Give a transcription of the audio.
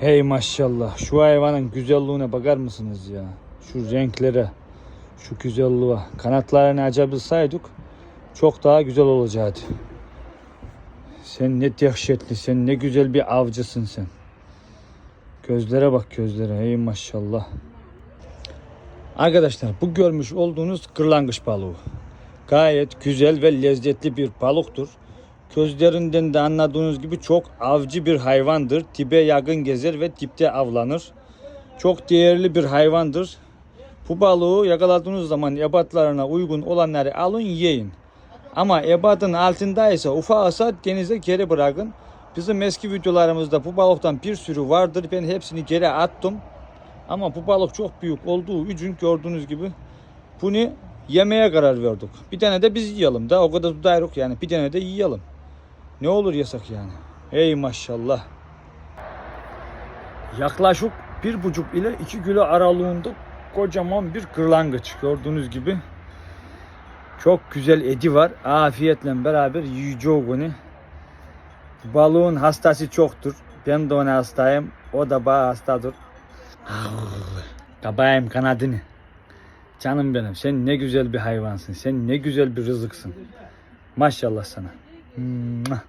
Hey maşallah. Şu hayvanın güzelliğine bakar mısınız ya? Şu renklere, şu güzelliğe. Kanatlarını açabilsaydık çok daha güzel olacaktı. Sen ne dehşetli, sen ne güzel bir avcısın sen. Gözlere bak gözlere. Hey maşallah. Arkadaşlar bu görmüş olduğunuz kırlangıç balığı. Gayet güzel ve lezzetli bir balıktır. Gözlerinden de anladığınız gibi çok avcı bir hayvandır. Dibe yakın gezer ve dipte avlanır. Çok değerli bir hayvandır. Bu balığı yakaladığınız zaman ebatlarına uygun olanları alın yiyin. Ama ebatın altındaysa ufaksa denize geri bırakın. Bizim eski videolarımızda bu balıktan bir sürü vardır. Ben hepsini geri attım. Ama bu balık çok büyük olduğu için gördüğünüz gibi bunu yemeye karar verdik. Bir tane de biz yiyelim da o kadar tutarız yani bir tane de yiyelim. Ne olur yasak yani. Ey maşallah. Yaklaşık bir buçuk ile iki kilo aralığında kocaman bir kırlangıç gördüğünüz gibi. Çok güzel edi var. Afiyetle beraber yiyeceğiz onu. Balığın hastası çoktur. Ben de ona hastayım. O da bana hastadır. Kabayım kanadını. Canım benim sen ne güzel bir hayvansın. Sen ne güzel bir rızıksın. Maşallah sana. 嗯，那。